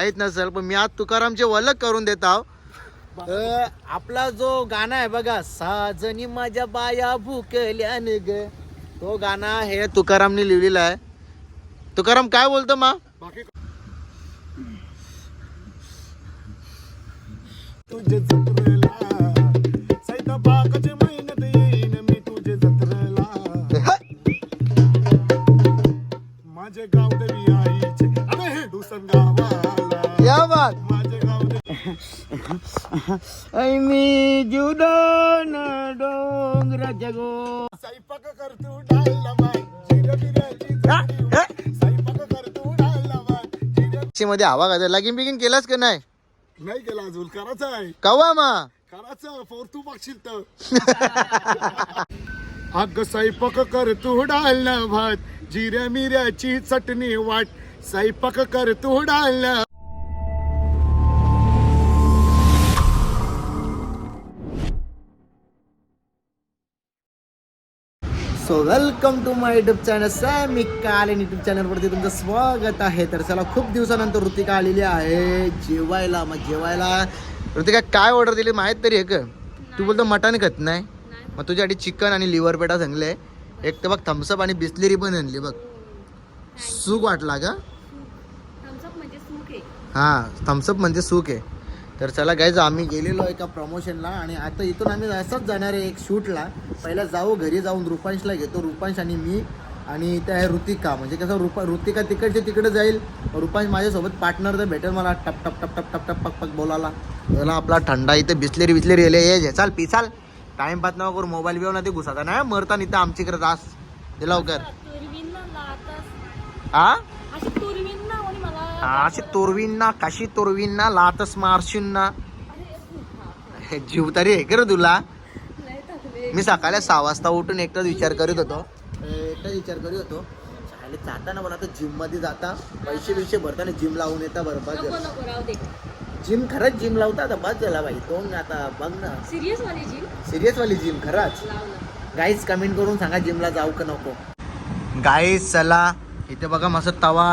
माहीत नसेल पण मी आज तुकारामचे वलक करून देत आहो. अ, आपला जो गाणं आहे बघा साजनी माझ्या बाया भुकल्यान ग. तो गाणं हे तुकारामने लिहिलेला आहे. तुकाराम काय बोलतो मा? तुझे जत्रेला येईन मी तुझे जत्रेला. माझे गाव देवी आईचे स्वयंपाक कर तू डालला बाय जिरे मध्ये हवा का लगीन बिगीन केलास का नाही? नाही केला अजून करायचं आहे. कवा मा? करायचं फोर तू बघशील तर. अग स्वयंपाक कर तू डालना भात जिऱ्या मिऱ्याची चटणी वाट. स्वयंपाक कर तू डालना so welcome to my YouTube channel Sammy काल युट्यूब चॅनलवरती तुमचं स्वागत आहे. तर चला खूप दिवसानंतर ऋतिका आलेली आहे. जेवायला मग जेवायला. ऋतिका काय ऑर्डर दिली माहीत तरी आहे का तू बोलतो मटण खात नाही. मग तुझ्यासाठी चिकन आणि लिव्हर पेटा सांगले. एक तर बघ थम्सअप आणि बिस्लेरी पण आणली बघ. सूक वाटला का? म्हणजे हां थम्सअप म्हणजे सूक आहे. तर चला गायज आम्ही गेलेलो एका प्रमोशनला आणि आता इथून आम्ही असंच जाणार आहे एक शूटला पहिला जाऊ घरी जाऊन रुपांशला घेतो. रुपांश आणि मी आणि त्या आहे ऋतिका. म्हणजे कसं रुपा ऋतिका तिकडचे तिकडे जाईल. रुपांश माझ्यासोबत पार्टनर तर भेटेल मला. टप टप टप टप टप टप पक पक बोलायला. त्याला आपला थंडा इथे बिस्लेरी बिस्लेरी येले ये चाल पी चाल. टाइम पास नको करू. मोबाईल बिव ना ते घुसाता नाही मरता इथं आमच्याकडे जास. ते लवकर. हा अशी तुरवीन ना आणि मला अशी तोरवीन ना कशी तोरवीन ना लातच मारशीन. हे जीव तरी आहे का तुला. मी सकाळी सहा वाजता उठून एकटाच विचार करीत होतो. एकटाच विचार करीत होतो. शाळेत जाताना मला आता जिममध्ये जाता पैसे बिशे भरताना जिम लावून येता बरोबर जिम खरंच जिम लावता आता बस झाला बाई तो आता बघ ना. सिरियस वाली जिम सिरियस वाली जिम खरंच. गाईज कमेंट करून सांगा जिमला जाऊ का नको. गाईज चला. इथे बघा मस्त तवा.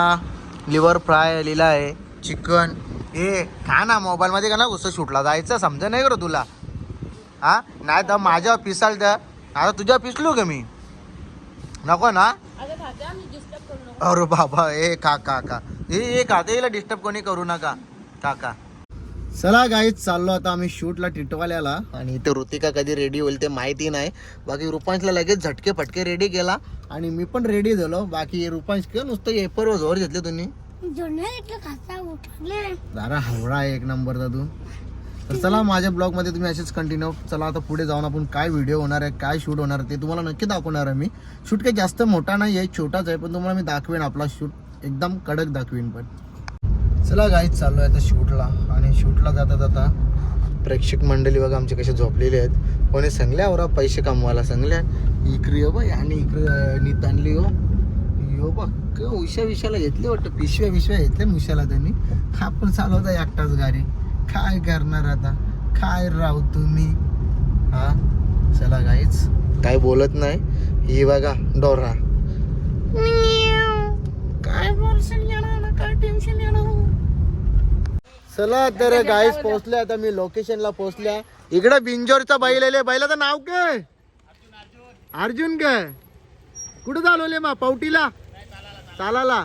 लिव्हर फ्राय लिहिला आहे चिकन. हे खा ना मोबाईल मध्ये का ना उसं शूटला. जायचं समजा नाही करू तुला. हा? नाही तर माझ्या पिसाल तर. आता तुझ्या पिसलो का मी? नको ना. अरे बाबा ए का का का हे हे खाते हिला डिस्टर्ब कोणी करू नका. काका चला गाईच चाललो आता आम्ही शूटला टिटवाल्याला. आणि इथे ऋतिका कधी रेडी होईल ते माहिती नाही. बाकी रुपांशला लगेच झटके फटके रेडी केला. आणि मी पण रेडी झालो. बाकी रुपांश का नुसतं एपर जोर घेतले तुम्ही. जरा हवळा आहे एक नंबर दादू तर चला माझ्या ब्लॉगमध्ये तुम्ही असेच कंटिन्यू चला आता पुढे जाऊन आपण काय व्हिडिओ होणार आहे काय शूट होणार आहे ते तुम्हाला नक्की दाखवणार आहे मी. शूट काही जास्त मोठा नाही आहे छोटाच आहे पण तुम्हाला मी दाखवेन आपला शूट एकदम कडक दाखवेन पण. चला गाईच चाललो आहे आता शूटला. आणि शूटला जाता जाता प्रेक्षक मंडळी बघा आमचे कसे झोपलेले आहेत. कोणी सांगल्यावर पैसे कमवायला सांगल्या इकडे हो बाई आणि इकडे नीत आणली हो यो बघ उशा विशाला घेतली वाटतं. पिशव्या पिशव्या घेतल्या उशाला त्यांनी. हा पण चालवता एकटाच गाडी काय करणार आता? काय राहू तुम्ही? हा? चला गाईच काय बोलत नाही. ही बघा डोरा. काय बोलशील येणार काय टेन्शन येणार चला तर गाईस पोहोचले. आता मी लोकेशनला पोहोचल्या. इकडे बिंजोरचा बैल आले बैलाचं नाव काय? अर्जुन काय? कुठं चालवले मा? पवटीला? चालाला.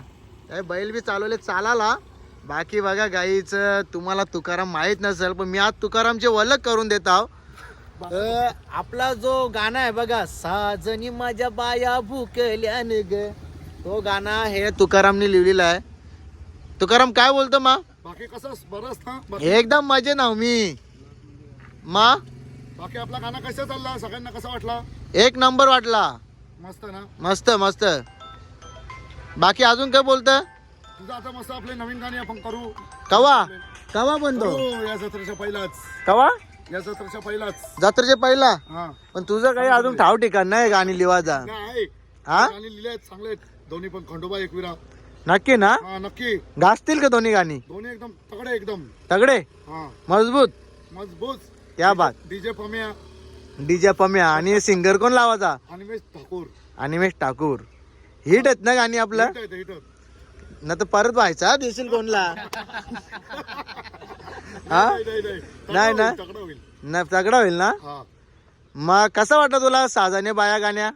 काय बैल बी चालवले. चालाला. बाकी बघा गाईच तुम्हाला तुकाराम माहीत नसेल पण मी आज तुकारामचे वलक करून देत आहो. आपला जो गाणं आहे बघा साजनी माझ्या बाया भुकल्यान ग. तो गाणं हे तुकारामने लिहिलेला आहे. तुकाराम काय बोलतो मा? बाकी कसं बरंच ना एकदम मजे ना मी. मा? बाकी आपला गाणं कसं चालला? सगळ्यांना कसा वाटला? एक नंबर वाटला. मस्त ना? मस्त मस्त. बाकी अजून काय बोलत? तुझं आता मस्त आपले नवीन गाणी आपण करू. कवा? कवा बनतो करू या जत्रेच्या पहिलाच. कवा? या जत्रेच्या पहिलाच. जत्रेचे पहिला? हा. पण तुझं काही अजून ठाव ठिकाण नाही गाणी लिवायचा. नाही हा? गाणी लिहिले आहेत चांगले आहेत. दोन्ही पण खंडोबा एकविरा. नक्की ना? हा नक्की. गाजतील का दोन्ही गाणी? दोन्ही एकदम तगडे एकदम. तगडे? हा. मजबूत? मजबूत. या बात. डीजे पम्या. डीजे पम्या. आणि सिंगर कोण लावायचा? अनिमेश ठाकूर. अनिमेश ठाकूर. हिट आहेत ना गाणी आपलं? हिट आहेत, हिट आहेत. ना तर परत व्हायचा देशील कोणला? हा? नाही नाही नाही. नाही ना? तगडा होईल. ना तगडा होईल ना? हा. मग कसं वाटलं तुला साजाने बाया गाण्या?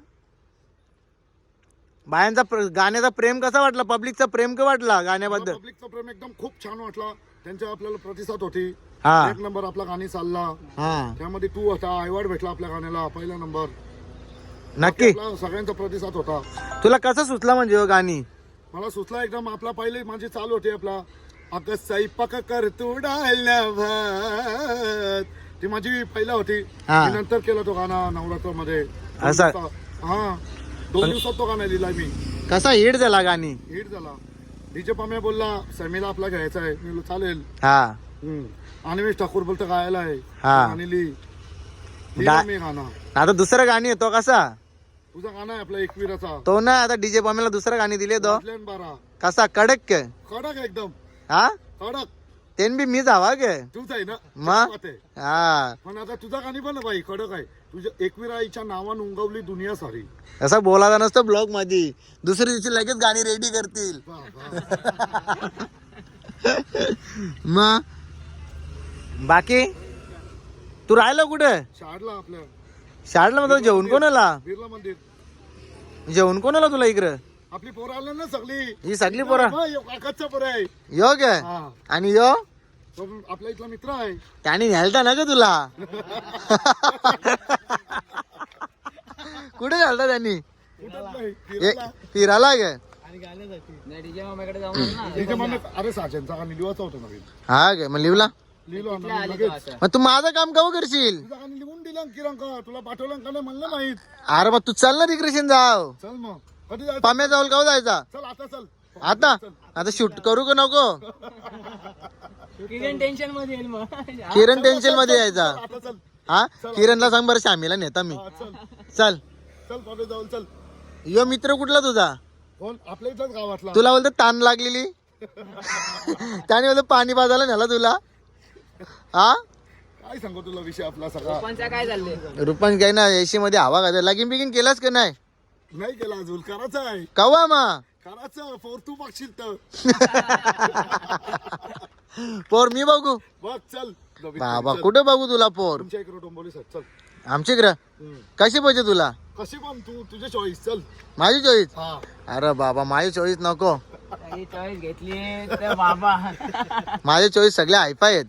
बायांचा प्र- गाण्याचा प्रेम कसा वाटला? पब्लिकचा प्रेम का वाटला गाण्याबद्दल? पब्लिकचा प्रेम एकदम खूप छान वाटला. त्यांच्या आपल्याला प्रतिसाद होती. हा. एक नंबर आपला गाणी चालला. हा. त्यामध्ये तू होता आयवॉर्ड भेटला आपल्या गाण्याला पहिला नंबर. नक्की. आपला सगळ्यांचा प्रतिसाद होता. तुला कसं सुचला म्हणजे हो गाणी? मला सुचला एकदम आपला पहिले माझी चालू होती आपला अगं स्वयंपाक कर तू भात. ती माझी पहिला होती. हा. मी नंतर केला तो गाणा नवरात्रमध्ये असा? हा. दोन दिवसात तो गाणा लिहिला मी? कसा हिट झाला गाणी? हिट झाला. डीजे पाम्या बोलला समीला आपला घ्यायचा आहे. मी बोललो, चालेल. हा. हम्म. अनिमेश ठाकूर बोलतो गायला आहे. हा. आणि लिही लिहिला गा- मी गाणं आता दुसरं गाणी आहे तो कसा? तुझा गाणं आहे आपला एकविराचा. तो ना आता डीजे पामेला दुसरं गाणी दिले तो. वाजल्यान बारा. कसा? कडक के कडक एकदम. हा? कडक. तेन बी मी जावा के तूच आहे ना? मग? बात आहे. हा. पण आता तुझा गाणी पण बाई कडक आहे. तुझ्या एकविरा आईच्या नावानं उंगवली दुनिया सारी. असं बोलायला नसतं ब्लॉगमध्ये दुसऱ्या दिवशी लगेच गाणी रेडी करतील. वा, वा. मग? बाकी? तू राहिला कुठे? शाळला आपल्या. शाळेला मग जेवण कोणाला? बिर्ला मंदिर. जेवण कोणाला तुला इकडं? आपली पोरं आले ना सगळी. ही सगळी पोरं. हा, यो काकाचा पोर आहे. यो गे. हा. आणि यो? तो आपला इथला मित्र आहे. त्याने न्यालता ना ग तुला? कुठे घालता त्यांनी? ए, फिरायला. गे. अरे साजनचा होता नवीन. हा गे मग लिवला लिहिलो आम्ही लगेच. मग तू माझं काम कव करशील? तुझा गाणी लिहून दिला किरंका. तुला पाठवलं का नाही म्हणलं माहीत. अरे मग तू चल ना रिक्रेशन जाव. चल मग. कधी जायचं? पाम्या जाऊल कव जायचा? चल आता चल. आता? आता शूट करू का नको? किरण टेन्शनमध्ये येईल मग. किरण टेन्शनमध्ये यायचा. हा? किरणला सांग बरं श्यामीला नेता मी. चल. चल. जाऊन चल. यो मित्र कुठला तुझा? कोण? आपल्या इथंच गावातला. तुला बोलतो ताण लागलेली. त्याने बोलतो पाणी बाजायला नेला तुला. हा? काय सांगू तुला विषय आपला सगळा? काय चाललंय? रुपन काय ना एसी मध्ये हवा का लगीन बिगीन केलास का नाही? नाही केला अजून करायचं आहे. कवा मा? करायचं फोर तू बघशील तर. पोर मी बघू? बघ चल. नवीन बाबा चल. कुठे बघू तुला पोर? तुमच्या इकडे डोंबोली साहेब चल. आमची ग्रह हम्म. कशी पाहिजे तुला? कशी पण तू तुझे चॉईस चल. माझी चॉईस हा. अरे बाबा माझी चॉईस नको. चॉईस घेतली तर बाबा. माझे चॉईस सगळे हायफाय आहेत.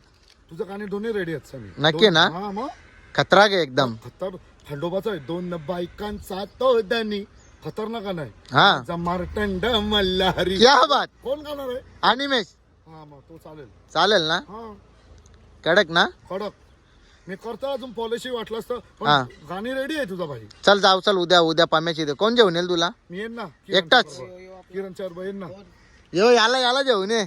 तुझं गाणे दोन्ही रेडी आहेत समी. नक्की ना? हा मग? खतराक आहे एकदम. खतर खंडोबाचा आहे. दोन बायकांचा तो दनी खतरनाक गाणं आहे. हा. जमारटंड मल्हारी. क्या बात. कोण गाणार आहे? अनिमेश. हा मग तो चालेल. चालेल ना? हा. कडक ना? कडक. मी करतो अजून पॉलिसी वाटलं असतं हा. पण गाणी रेडी आहे तुझा भाई. चल जाऊ चल उद्या उद्या पाम्याची दे कोण जेवण येईल तुला? मी येईन ना. एकटाच? किरण चार बहीण ना. यो याला याला जेवण ये.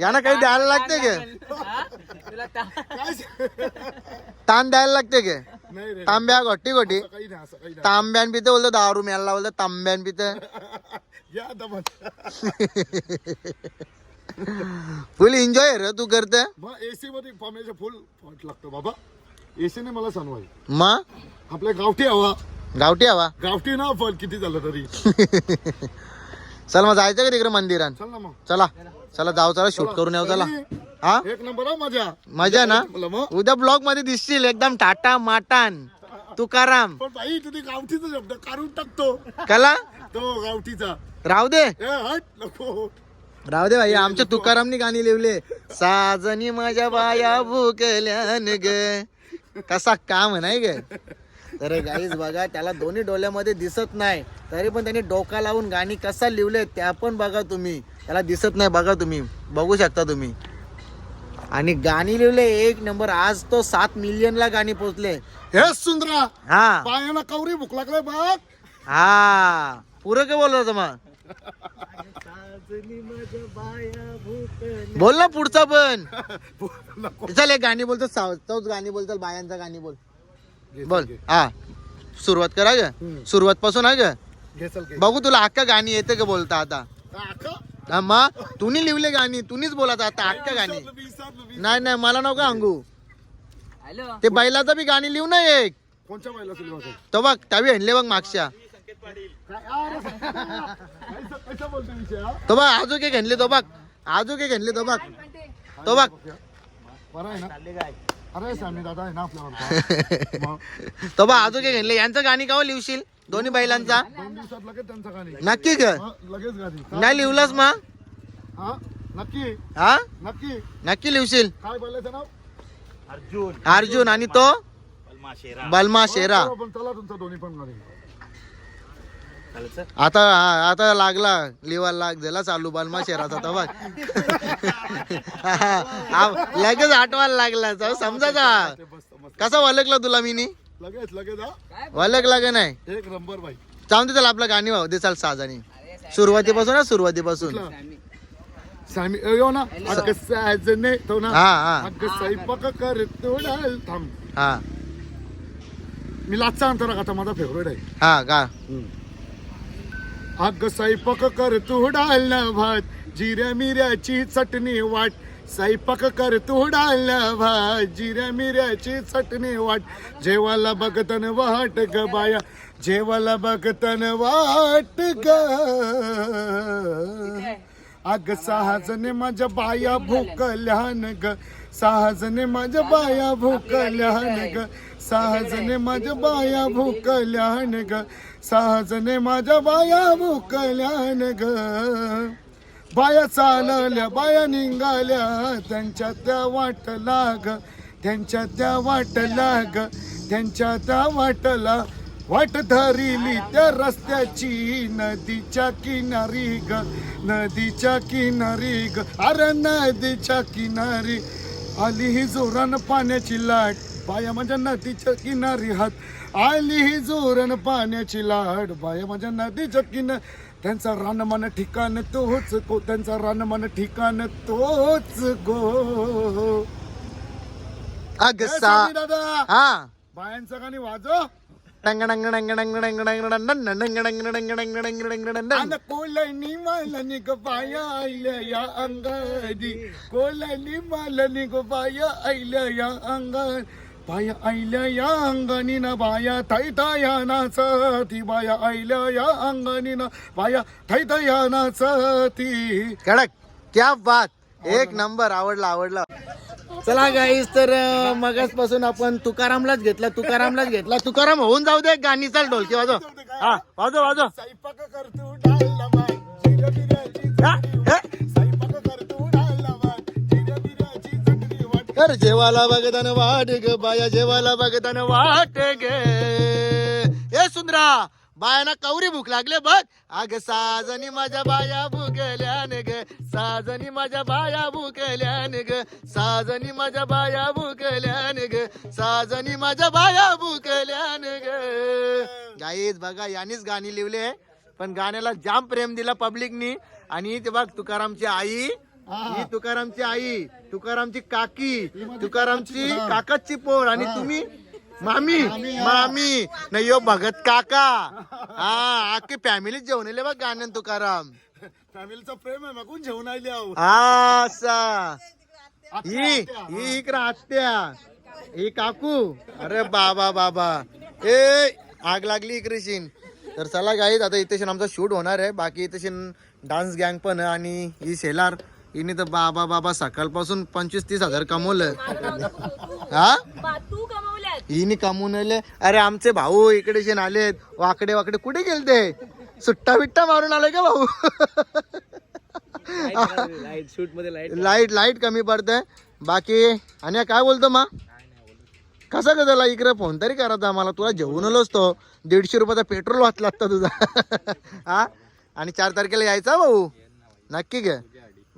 याला काही द्यायला लागते गे तुला ता- काय? ताण द्यायला लागते गे नाही रे. तांब्या गोटी गोटी तांब्यान पिते बोलतो दारू मेला बोलतो तांब्यान पिते. फुल एन्जॉय रे तू करते. एसी मध्ये फॉर्मेशन फुल फॉट लागतो बाबा. एसीने मला सनवाई. मग आपल्या गावठी हवा. गावठी हवा? गावठी ना पण किती झालं तरी. चल मग जायचं का तिकडे मंदिरात? चल ना मग. चला. चला जाऊ चला शूट करून येऊ चला. हा? एक नंबर हा माझ्या. मजा ना? उद्या ब्लॉगमध्ये दिसशील एकदम टाटा माटान. तुकाराम. पण बाई तुझी गावठीचा शब्द काढून टाकतो. कला? तो गावठीचा. राहू दे. राहू दे भाई आमच्या तुकारामनी गाणी लिवले साजनी माझ्या बाया भूकल्यान ग. कसा काम नाही ग? तर गाईज बघा त्याला दोन्ही डोळ्यामध्ये दिसत नाही. तरी पण त्यांनी डोका लावून गाणी कसा लिवले त्या पण बघा तुम्ही. त्याला दिसत नाही बघा तुम्ही. बघू शकता तुम्ही. आणि गाणी लिवले एक नंबर. आज तो सात मिलियन ला गाणी पोचले. हे सुंदरा हा. पायाला कवरी भूक लागलाय बघ. हा. पुरं काय बोलत होतं मग? बोल ना पुढचा पण. चल एक गाणी बोलतो गाणी बोल चल बायांचा गाणी बोल. बोल. हा. सुरुवात करा ग. सुरुवात पासून आहे ग. बघू तुला अख्खा गाणी येते का बोलता आता. हा मग तुम्ही लिहिले गाणी तुम्हीच बोलत आता अख्खा गाणी. नाही नाही मला नको सांगू ते बैलाचं बी गाणी लिहू ना एक. तो बघ त्यावी हणले बघ मागच्या. तो बघ आजूक एक हणले तो बघ. आजूक एक हणले तो बघ. तो बघ. अरे सामी दादा आहे ना तो बघ आजू के घेणले यांचं गाणी का लिहशील? दोन्ही बैलांचा? दोन दिवसात लगेच त्यांचा गाणी. नक्की ग हा, लगेच गाणी. नाही लिहलंस मग? हा नक्की. हा? नक्की. नक्की लिहशील? काय बोलायचं नाव? अर्जुन. आणि तो? बलमा शेरा. पण चला तुमचं दोन्ही पण गाणी. आता आता लागला. लिवायला लाग झाला चालू बलमा शेराचा बघ. हा, लगेच आठवायला लागला मस्त मस्त कसा वलकला तुला मी लगेच लगेच हा. वलकला का नाही? एक नंबर चालून दे त्याला आपलं गाणी वाहू दे चाल साजानी. सुरुवातीपासून ना सुरुवातीपासून. सामी. यो ना. अग साजने तो ना. हा हा. अग स्वयंपाक थांब. हा. मी लाचचा अंतरा आता माझा फेवरेट आहे. हा का? अग स्वयंपाक कर तू डाल भात जिऱ्या मिऱ्याची चटणी वाट. स्वयंपाक कर तू डाल भात जिऱ्या मिऱ्याची चटणी वाट. जेवाला बघतन वाट ग बाया जेवाला बघतन वाट ग. अग सहाजने माझ्या बाया भूकल्यान ग सहाजने माझ्या बाया भूकल्यान ग सहाजने माझ्या बाया भूकल्यान ग. सहजने माझ्या बाया मुकल्यान ग. बाया चालल्या बाया निघाल्या त्यांच्या त्या वाट लाग त्यांच्या त्या वाट लाग त्यांच्या त्या वाटला. वाट धरिली त्या रस्त्याची नदीच्या किनारी ग. नदीच्या किनारी ग. अरे नदीच्या किनारी. आली ही जोरान पाण्याची लाट. बाया माझ्या नदीच्या किनारी हात. आली ही जोरण पाण्याची लाड. बाया माझ्या नदीच्या किनार त्यांचा रानमान ठिकाण तोच गो त्यांचा रानमान ठिकाण तोच गो. अग दादा. हा. बायांचं गाणी वाजव. कोलनी मालनी गोपाया आल्या या अंगारी कोलनी मालनी गोपाया आल्या या अंगारी बाया आईल्या या अंगानी ना बाया थैथया नाचती बाया आईल्या या अंगानी ना बाया थैथया नाचती कडक क्या बात. एक नंबर आवडला आवडला. चला गाईस तर अं, मगाचपासून आपण तुकारामलाच घेतला तुकारामलाच घेतला. तुकाराम होऊन जाऊ दे गाणी चाल ढोलकी वाजव. हा वाजव वाजव. स्वयंपाक करतो डाल बिऱ्याची हा, हे. अरे जेवाला बघताना वाट ग बाया जेवाला बघताना वाट ग. ए सुंदरा बायाना कवरी भूक लागले बघ. अग साजनी माझ्या बाया भुकल्यान ग. साजनी माझ्या बाया भुकल्यान ग. साजनी माझ्या बाया भुकल्यान ग. साजनी माझ्या बाया भुकल्यान ग. गाईच बघा यानीच गाणी लिवले पण गाण्याला जाम प्रेम दिला पब्लिकनी आणि ते बघ तुकारामची आई ही तुकारामची आई तुकारामची काकी तुकारामची काकाची पोर आणि तुम्ही मामी. मामी नाही यो भगत काका. हा अख्खी फॅमिली जेवण येले बघ गाण्यान तुकाराम. फॅमिलीचं प्रेम आहे मागून जेवण आले हा असा. ही ही इकडं आत्या. ही काकू. अरे बाबा बाबा. ए आग लागली इकडेशीन तर चला गाईत आता इथे आमचा शूट होणार आहे. बाकी इथे डान्स गँग पण आणि ही सेलार हिने तर बाबा बाबा सकाळपासून पंचवीस तीस हजार कमवलं. हा? हिने कमवून आले अरे आमचे भाऊ इकडे शेन आलेत वाकडे वाकडे कुठे गेलते? सुट्टा बिट्टा मारून आले का भाऊ? लाइट लाइट कमी पडतंय. बाकी आणि काय बोलतो मा? कसा का इकडे? फोन तरी करायचा आम्हाला तुला जेवून आलोच तो दीडशे रुपयाचा पेट्रोल वाचला असता तुझा. हा? आणि चार तारखेला यायचा भाऊ? नक्की घे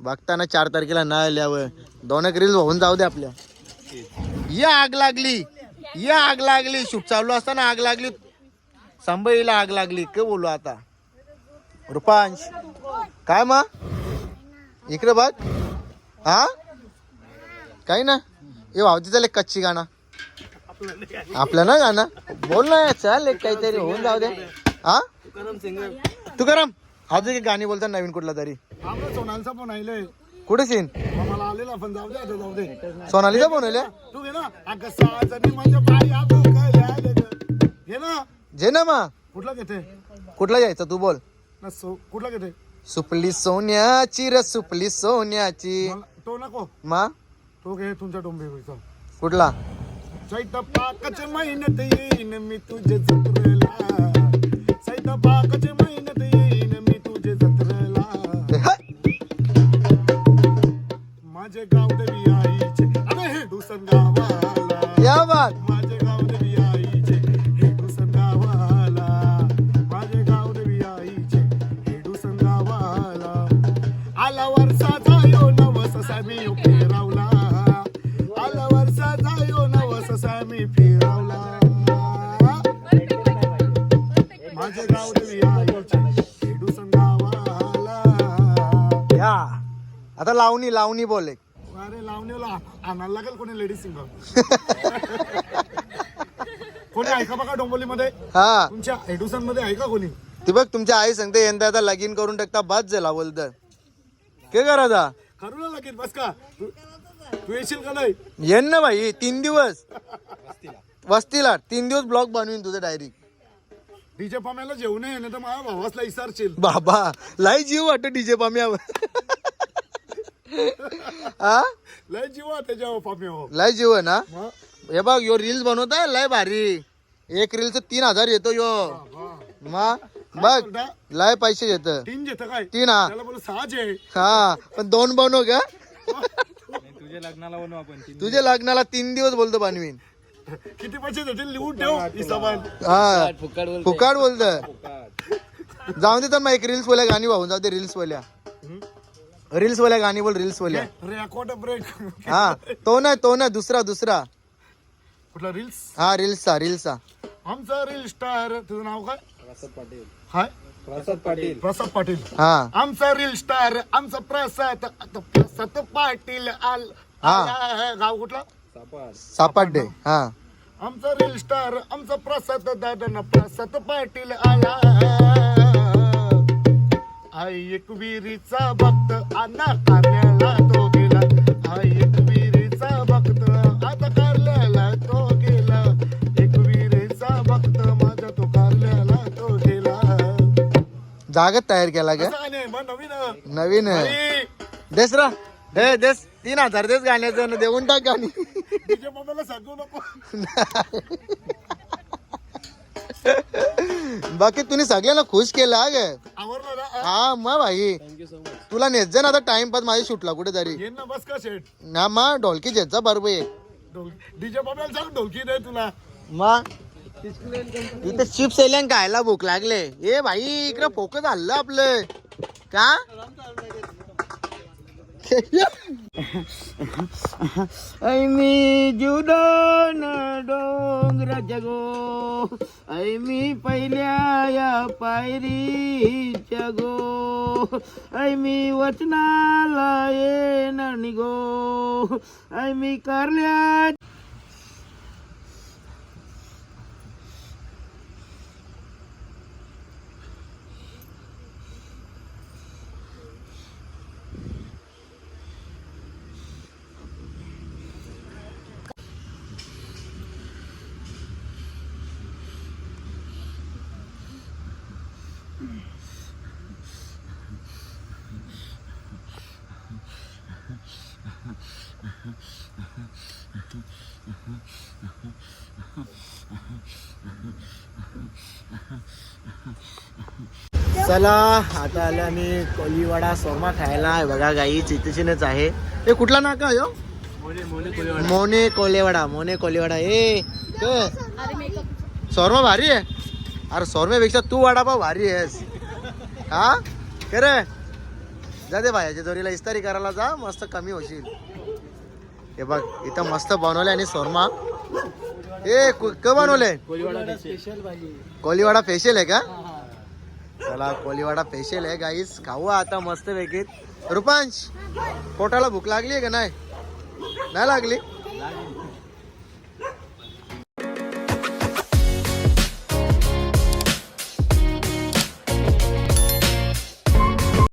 बघताना चार तारखेला न आल्यावर दोन एक रील होऊन जाऊ दे आपल्या. या आग लागली. या आग लागली. शूट चालू असताना आग लागली. संभईला आग लागली. काय बोलू आता. रुपांश. काय मा? इकडे बघ. हा? काही ना. हे भावती चालेल कच्ची गाणं. आपलं ना गाणं? बोल ना चल एक काहीतरी होऊन जाऊ दे. हा? तू करम अजून एक गाणी बोलता नवीन कुठला तरी. आम्हाला सोनालचा पण आले कुठे सीन? मला आलेला पण जाऊ दे आता जाऊ दे. सोनालीचा फोन आले तू घे ना. अगं सहाजणी माझ्या बाया भुकल्या ग. घे ना. जे ना मा. कुठला घेते? कुठला घ्यायचा तू बोल. ना सो कुठला घेते? सुपली सोन्याची र सुपली सोन्याची. मला तो नको. मा? तो घे तुमच्या डोंबे कुठला? चैत पाकच्या महिन्यात येईन मी तुझे जत्रेला. चैत पाकच्या महिन्यात माझे गाव देवी आईचे. अरे हे डुसन गावाला या बात माझे गाव देवी आईचे. हे डुसन गावाला माझे गाव देवी आईचे. हे डुसन गावाला आला वर्षा जायो नवस सॅमी फिरवला आला वर्षा जायो नवस सॅमी फिरवला. माझे गाव देवी आईचे. हे डुसन गावाला या. आता लावणी लावणी बोल अरे लावणीला आणायला लागेल कोणी लेडीज सिंगर कोणी ऐका बघा डोंबोलीमध्ये? हा. तुमच्या एडुसनमध्ये आहे का कोणी? ती बघ तुमच्या आई सांगते यंदा आता लगीन करून टाकता बाद झाला बोलत के करायचा करू ना लगेच बस का? तू तू येशील का नाही? येन ना भाई तीन दिवस. वस्तीला. तीन दिवस ब्लॉग बनवीन तुझं डायरी डीजे पाम्याला जेवण नाही तर माझ्या भावासला इसारशील. बाबा लाई जीव वाटत डीजे पाम्यावर. हा? लय जीवा त्याच्या पाम्या हो लय जीव आहे ना? मग? हे बघ यो रील्स बनवताय लय भारी. एक रीलच तीन हजार येतो यो. वा. मग बघ लय पैसे येत तीन घेतं काय? तीन हा. त्याला बोल सहाच आहे हा पण दोन बनव का तुझ्या लग्नाला बनवू आपण तुझ्या लग्नाला तीन दिवस बोलतो बनवीन. किती पैसे देतील? लिहून ठेव हिसाबान हा. फुकट बोल फुकाट बोलत जाऊन दे तर मग एक रील्स वाल्या गाणी वाहून जाऊ दे रील्स वाल्या रील्स वाल्या गाणी बोल रील्स वाल्या रेकॉर्ड ब्रेक हा तो नाही तो नाही दुसरा दुसरा. कुठला रील्स? हा रील्सचा रील्सचा. आमचा रील स्टार तुझं नाव काय? प्रसाद पाटील. हाय? प्रसाद पाटील. प्रसाद पाटील. हा. आमचा रील स्टार आमचा प्रसाद प्रसाद पाटील आल हा. आला. गाव कुठला? सापाडे. हा. आमचा रील स्टार आमचा प्रसाद दादा प्रसाद पाटील आला आई एक विहिरीचा भक्त अण्णा कारल्याला तो गेला. आई एक विहिरीचा भक्त आता कारल्याला तो गेला. एक विहिरीचा भक्त माझा तो कारल्याला तो गेला. जागत तयार केला का? असं मग नवीन. नवीन. देस रा. हे देस. तीन हजार देस गाण्याचं न देऊन टाक गाणी. तिच्या मम्मीला सांगू नको. बाकी तुम्ही सगळ्यांना खुश केलं हा ग आवरलं ना? हा मग भाई. थँक्यू सो मच तुला नेत जा ना आता टाइमपास माझ्या शूटला कुठेतरी. ये ना बस का शेट ना मग ढोलकी घेत जा बरोबर एक. डीजे मम्मीला सांग ढोलकी दे तुला. मग इथे चिप्स एल्यान खायला भूक लागले. ए भाई इकडे फोकस हल्लं आपलं. का? ऐ मी जुदान डोंगर जगो ऐ मी पहिल्या या पायरीच्या गो ऐ मी चला आता आले आम्ही कोलीवाडा सोरमा खायला. बघा गाई चितचिनच आहे. हे कुठला नाका हो? मोने कोलेवाडा. मोने कोलेवाडा ए शोरमा भारी आहे. अरे शोरमेपेक्षा तू वडापाव भारी आहेस. हा? के रे? जा दे भाई जोरीला इस्तारी करायला जा मस्त कमी होशील. हे बघ इथं मस्त बनवले आणि शोरमा. ए कु- बनवले कोलीवाडा फेशियल आहे का? चला कोलीवाडा स्पेशल आहे गाईस खाऊ आता मस्त पैकी. रुपांश पोटाला भूक लागली आहे का नाही? नाही लागली.